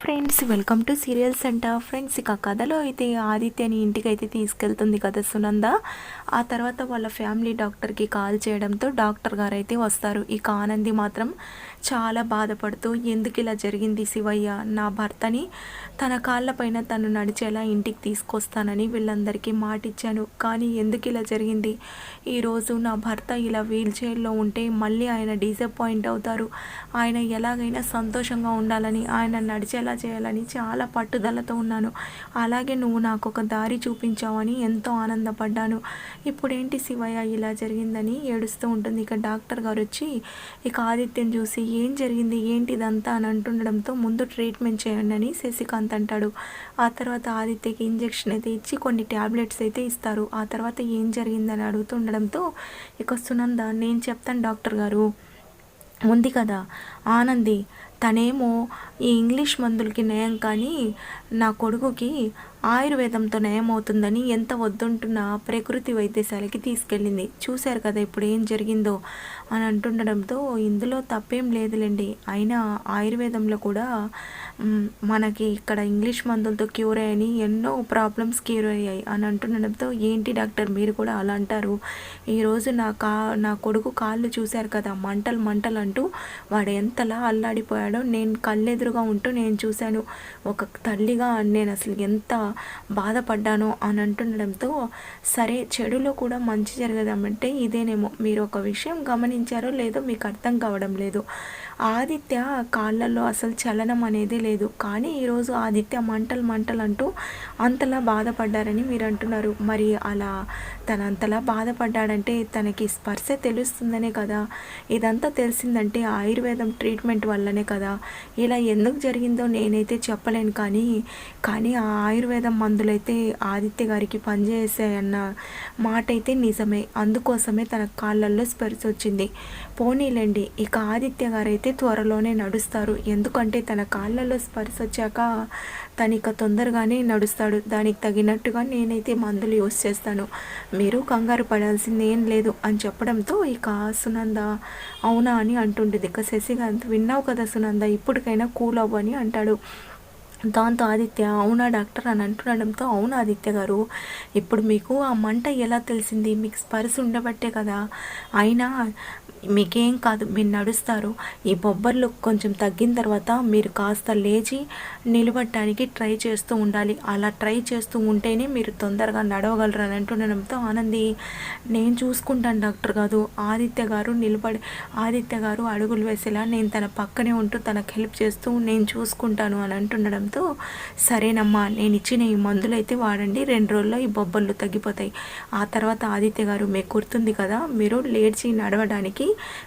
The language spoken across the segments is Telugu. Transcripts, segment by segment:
ఫ్రెండ్స్ వెల్కమ్ టు సీరియల్స్ అంట ఫ్రెండ్స్ ఇక కథలో అయితే ఆదిత్యని ఇంటికి అయితే తీసుకెళ్తుంది కదా సునంద. ఆ తర్వాత వాళ్ళ ఫ్యామిలీ డాక్టర్కి కాల్ చేయడంతో డాక్టర్ గారు అయితే వస్తారు. ఇక ఆనంది మాత్రం చాలా బాధపడుతూ ఎందుకు ఇలా జరిగింది శివయ్య? నా భర్తని తన కాళ్ళపైన తను నడిచేలా ఇంటికి తీసుకొస్తానని వీళ్ళందరికీ మాటిచ్చాను. కానీ ఎందుకు ఇలా జరిగింది? ఈరోజు నా భర్త ఇలా వీల్ చైర్లో ఉంటే మళ్ళీ ఆయన డిసప్పాయింట్ అవుతారు. ఆయన ఎలాగైనా సంతోషంగా ఉండాలని ఆయన నడిచేలా చేయాలని చాలా పట్టుదలతో ఉన్నాను. అలాగే నువ్వు నాకు ఒక దారి చూపించావని ఎంతో ఆనందపడ్డాను. ఇప్పుడేంటి శివయ్య ఇలా జరిగిందని ఏడుస్తూ ఉంటుంది. ఇక డాక్టర్ గారు వచ్చి ఇక ఆదిత్యం చూసి ఏం జరిగింది? ఏంటి ఇదంతా అని అంటుండడంతో ముందు ట్రీట్మెంట్ చేయండి అని శశికాంత్ అంటాడు. ఆ తర్వాత ఆదిత్యకి ఇంజెక్షన్ అయితే ఇచ్చి కొన్ని ట్యాబ్లెట్స్ అయితే ఇస్తారు. ఆ తర్వాత ఏం జరిగిందని అడుగుతుండడంతో ఇక సునంద నేను చెప్తాను డాక్టర్ గారు. ఉంది కదా ఆనంది తనేమో ఈ ఇంగ్లీష్ మందులకి నయం కానీ నా కొడుకుకి ఆయుర్వేదంతో నయమవుతుందని ఎంత వద్దుంటున్నా ప్రకృతి వైద్యశాలకి తీసుకెళ్ళింది. చూశారు కదా ఇప్పుడు ఏం జరిగిందో అని అంటుండడంతో ఇందులో తప్పేం లేదులేండి. అయినా ఆయుర్వేదంలో కూడా మనకి ఇక్కడ ఇంగ్లీష్ మందులతో క్యూర్ అయ్యని ఎన్నో ప్రాబ్లమ్స్ క్యూర్ అయ్యాయి అని అంటుండడంతో ఏంటి డాక్టర్ మీరు కూడా అలా అంటారు? ఈరోజు నా కా నా కొడుకు కాళ్ళు చూశారు కదా మంటలు మంటలు అంటూ వాడు ఎంతలా అల్లాడిపోయాడు నేను కళ్ళెదురుగా ఉంటూ నేను చూశాను. ఒక తల్లిగా నేను అసలు ఎంత బాధపడ్డానో అని అంటుండడంతో సరే చెడులో కూడా మంచి జరగదామంటే ఇదేనేమో. మీరు ఒక విషయం గమనించారో లేదో మీకు అర్థం కావడం లేదు. ఆదిత్య కాళ్ళల్లో అసలు చలనం అనేది లేదు. కానీ ఈరోజు ఆదిత్య మంటలు మంటలు అంటూ అంతలా బాధపడ్డారని మీరు అంటున్నారు. మరి అలా తను అంతలా బాధపడ్డాడంటే తనకి స్పర్శ తెలుస్తుందనే కదా. ఇదంతా తెలిసిందంటే ఆయుర్వేదం ట్రీట్మెంట్ వల్లనే కదా. ఇలా ఎందుకు జరిగిందో నేనైతే చెప్పలేను కానీ కానీ ఆ ఆయుర్వేదం మందులైతే ఆదిత్య గారికి పనిచేసాయన్న మాట అయితే నిజమే. అందుకోసమే తన కాళ్ళల్లో స్పర్శ వచ్చింది. పోనీలేండి ఇక ఆదిత్య గారైతే త్వరలోనే నడుస్తారు. ఎందుకంటే తన కాళ్ళలో స్పర్శ వచ్చాక తనిక తొందరగానే నడుస్తాడు. దానికి తగినట్టుగా నేనైతే మందులు యూస్ చేస్తాను. మీరు కంగారు పడాల్సింది ఏం లేదు అని చెప్పడంతో ఇక సునంద అవునా అని అంటుండేది. ఇక శశికాంత్ విన్నావు కదా సునంద ఇప్పటికైనా కూల్ అవ్వని అంటాడు. దాంతో ఆదిత్య అవునా డాక్టర్? అని అంటుండడంతో అవును ఆదిత్య గారు ఇప్పుడు మీకు ఆ మంట ఎలా తెలిసింది? మీకు స్పర్శ ఉండబట్టే కదా. అయినా మీకేం కాదు మీరు నడుస్తారు. ఈ బొబ్బర్లు కొంచెం తగ్గిన తర్వాత మీరు కాస్త లేచి నిలబడటానికి ట్రై చేస్తూ ఉండాలి. అలా ట్రై చేస్తూ ఉంటేనే మీరు తొందరగా నడవగలరు అని అంటుండడంతో ఆనంది నేను చూసుకుంటాను డాక్టర్ కాదు ఆదిత్య గారు నిలబడి ఆదిత్య గారు అడుగులు వేసేలా నేను తన పక్కనే ఉంటూ తనకు హెల్ప్ చేస్తూ నేను చూసుకుంటాను అని అంటుండడం చెప్పడంతో సరేనమ్మా నేను ఇచ్చిన ఈ మందులు అయితే వాడండి రెండు రోజుల్లో ఈ బొబ్బర్లు తగ్గిపోతాయి. ఆ తర్వాత ఆదిత్య గారు మీకు గుర్తుంది కదా మీరు లేచి నడవడానికి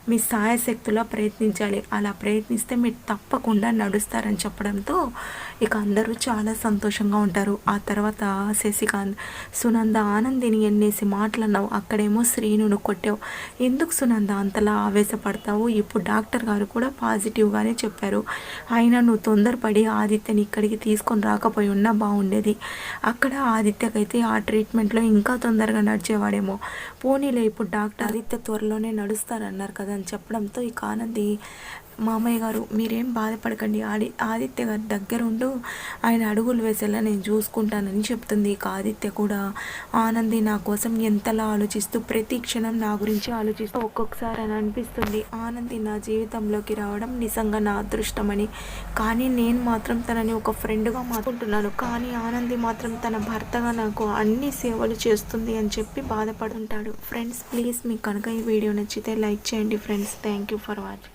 మీ సాయశక్తులా ప్రయత్నించాలి. అలా ప్రయత్నిస్తే మీరు తప్పకుండా నడుస్తారని చెప్పడంతో ఇక అందరూ చాలా సంతోషంగా ఉంటారు. ఆ తర్వాత శశికాంత్ సునంద ఆనందిని ఎన్నేసి మాట్లాడినావు అక్కడేమో శ్రీనును కొట్టావు. ఎందుకు సునంద అంతలా ఆవేశపడతావు? ఇప్పుడు డాక్టర్ గారు కూడా పాజిటివ్గానే చెప్పారు. అయినా నువ్వు తొందరపడి ఆదిత్యని ఇక్కడికి తీసుకొని రాకపోయి ఉన్నా బాగుండేది. అక్కడ ఆదిత్యకైతే ఆ ట్రీట్మెంట్లో ఇంకా తొందరగా నడిచేవాడేమో. పోనీలే ఇప్పుడు డాక్టర్ ఆదిత్య త్వరలోనే నడుస్తారన్నారు కదా అని చెప్పడంతో ఇక ఆనంది మామయ్య గారు మీరేం బాధపడకండి. ఆది ఆదిత్య గారి దగ్గర ఉండు ఆయన అడుగులు వేసేలా నేను చూసుకుంటానని చెప్తుంది. ఇక ఆదిత్య కూడా ఆనంది నా కోసం ఎంతలా ఆలోచిస్తూ ప్రతి క్షణం నా గురించి ఆలోచిస్తూ ఒక్కొక్కసారి అని అనిపిస్తుంది. ఆనంది నా జీవితంలోకి రావడం నిజంగా నా అదృష్టమని. కానీ నేను మాత్రం తనని ఒక ఫ్రెండ్గా మాట్లాడుతున్నాను కానీ ఆనంది మాత్రం తన భర్తగా నాకు అన్ని సేవలు చేస్తుంది అని చెప్పి బాధపడుంటాడు. ఫ్రెండ్స్ ప్లీజ్ మీకు కనుక ఈ వీడియో నచ్చితే లైక్ చేయండి friends. Thank you for watching.